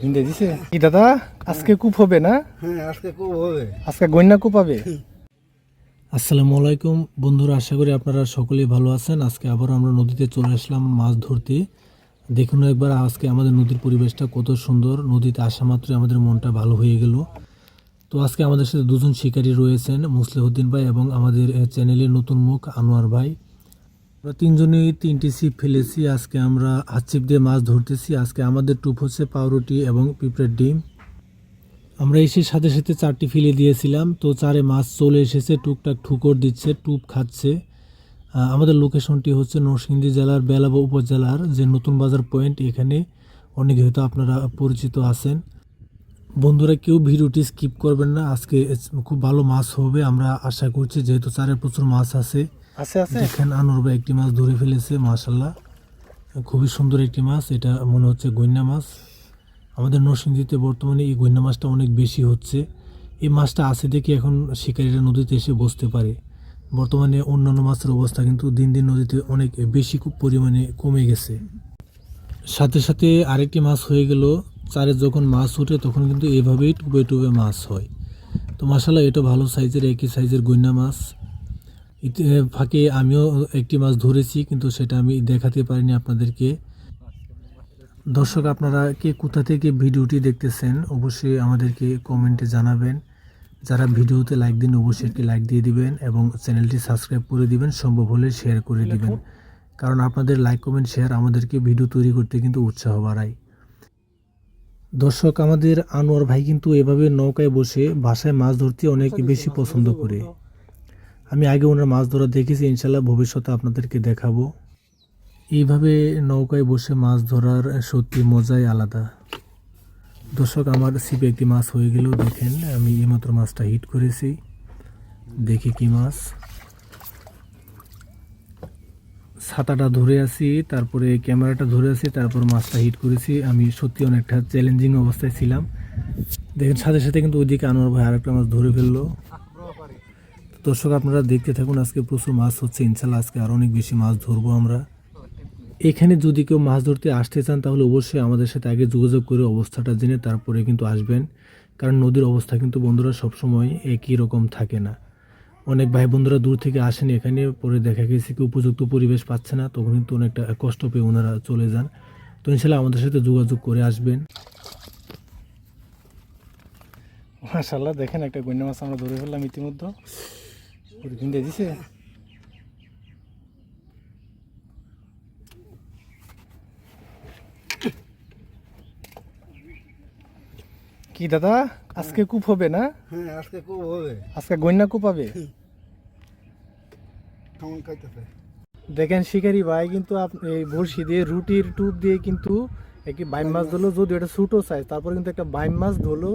কিনতে দিছে? কি দাদা? আজকে কূপ হবে না? হ্যাঁ আজকে খুব হবে। আজকে গন্যা কূপ হবে? আসসালামু আলাইকুম। বন্ধুরা আশা করি আপনারা সকলেই ভালো আছেন। আজকে আবার আমরা নদীতে চলে আসলাম মাছ ধরতে। দেখুন একবার আজকে আমাদের নদীর পরিবেশটা কত সুন্দর। নদীতে আসা মাত্রই আমাদের মনটা ভালো হয়ে গেল। তো আজকে আমাদের সাথে দুজন শিকারী রয়েছেন মুসলিহদ্দিন ভাই এবং আমাদের চ্যানেলের নতুন মুখ আনোয়ার ভাই। আমরা তিনজনেই তিনটি ছিপ ফেলেছি। আজকে আমরা হাত ছিপ দিয়ে মাছ ধরতেছি। আজকে আমাদের টুপ হচ্ছে পাউরুটি এবং পিঁপড়ের ডিম। আমরা এসে সাথে সাথে চারটি ফেলে দিয়েছিলাম। তো চারে মাছ চলে এসেছে, টুকটাক ঠুকর দিচ্ছে, টুপ খাচ্ছে। আমাদের লোকেশনটি হচ্ছে নরসিংদী জেলার বেলাবা উপজেলার যে নতুন বাজার পয়েন্ট, এখানে অনেক হয়তো আপনারা পরিচিত আছেন। বন্ধুরা, কেউ ভিডিওটি স্কিপ করবেন না। আজকে খুব ভালো মাছ হবে। আমরা আশা করছি যেহেতু চারে প্রচুর মাছ আছে আছে আছে? দেখেন আনুরবা একটি মাছ ধরে ফেলেছে মাশাল্লাহ খুবই সুন্দর একটি মাছ, এটা মনে হচ্ছে গইন্না মাছ। আমাদের নরসিংদীতে বর্তমানে এই গইন্না মাছটা অনেক বেশি হচ্ছে। এই মাছটা আছে দেখে এখন শিকারীরা নদীতে এসে বসতে পারে। বর্তমানে অন্যান্য মাছের অবস্থা কিন্তু দিন দিন নদীতে অনেক বেশি পরিমাণে কমে গেছে। সাথে সাথে আরেকটি মাছ হয়ে গেল, চারে যখন মাছ ওঠে তখন কিন্তু এভাবেই টুবে টুবে মাছ হয়। তো মাসাল্লাহ এটা ভালো সাইজের, একই সাইজের গইন্না মাছ। ইতি ফাঁকে আমিও একটি মাছ ধরেছি কিন্তু সেটা আমি দেখাতে পারিনি আপনাদেরকে। দর্শক আপনারা কে কোথা থেকে ভিডিওটি দেখতেছেন অবশ্যই আমাদেরকে কমেন্টে জানাবেন। যারা ভিডিওতে লাইক দিন অবশ্যই একটি লাইক দিয়ে দিবেন এবং চ্যানেলটি সাবস্ক্রাইব করে দিবেন সম্ভব হলে শেয়ার করে দিবেন। কারণ আপনাদের লাইক কমেন্ট শেয়ার আমাদেরকে ভিডিও তৈরি করতে কিন্তু উৎসাহ বাড়ায়। দর্শক আমাদের আনোয়ার ভাই কিন্তু এভাবে নৌকায় বসে ভাষায় মাছ ধরতে অনেক বেশি পছন্দ করে। আমি আগে ওনার মাছ ধরা দেখেছি, ইনশাল্লাহ ভবিষ্যতে আপনাদেরকে দেখাবো। এইভাবে নৌকায় বসে মাছ ধরার সত্যি মজাই আলাদা। দর্শক, আমার সিপে একটি মাছ হয়ে গেল, দেখেন, আমি এইমাত্র মাছটা হিট করেছি। দেখি কি মাছ। ছাতাটা ধরে আছি, তারপরে ক্যামেরাটা ধরে আছি, তারপর মাছটা হিট করেছি। আমি সত্যি অনেকটা চ্যালেঞ্জিং অবস্থায় ছিলাম। দেখেন, সাথে সাথে কিন্তু ওইদিকে আনোয়ার ভাই আরেকটা মাছ ধরে ফেলল। দর্শক, আপনারা দেখতে থাকুন, আজকে প্রচুর মাছ হচ্ছে। ইনশাল্লাহ আজকে আরও অনেক বেশি মাছ ধরবো আমরা। এখানে যদি কেউ মাছ ধরতে আসতে চান, তাহলে অবশ্যই আমাদের সাথে আগে যোগাযোগ করে অবস্থাটা জেনে তারপরে কিন্তু আসবেন। কারণ নদীর অবস্থা কিন্তু বন্ধুরা সবসময় একই রকম থাকে না। অনেক ভাই বন্ধুরা দূর থেকে আসেন এখানে, পরে দেখা গেছে কি উপযুক্ত পরিবেশ পাচ্ছে না, তখন কিন্তু অনেকটা কষ্ট পেয়ে ওনারা চলে যান। তো ইনশাল্লাহ আমাদের সাথে যোগাযোগ করে আসবেন। মাশাল্লাহ দেখেন একটা গন্যা মাছ আমরা ধরে ফেললাম ইতিমধ্যে। কিনতে দিছে কি দাদা আজকে কূপ হবে না হ্যাঁ আজকে খুব হবে আজকে গন্যা কূপ হবে দেখেন শিকারি ভাই কিন্তু এই বড়শি দিয়ে রুটির টুপ দিয়ে কিন্তু একটি বাইম মাছ ধরলো। যদি এটা ছোটো সাইজ তারপর কিন্তু একটা বাইম মাছ ধরলো।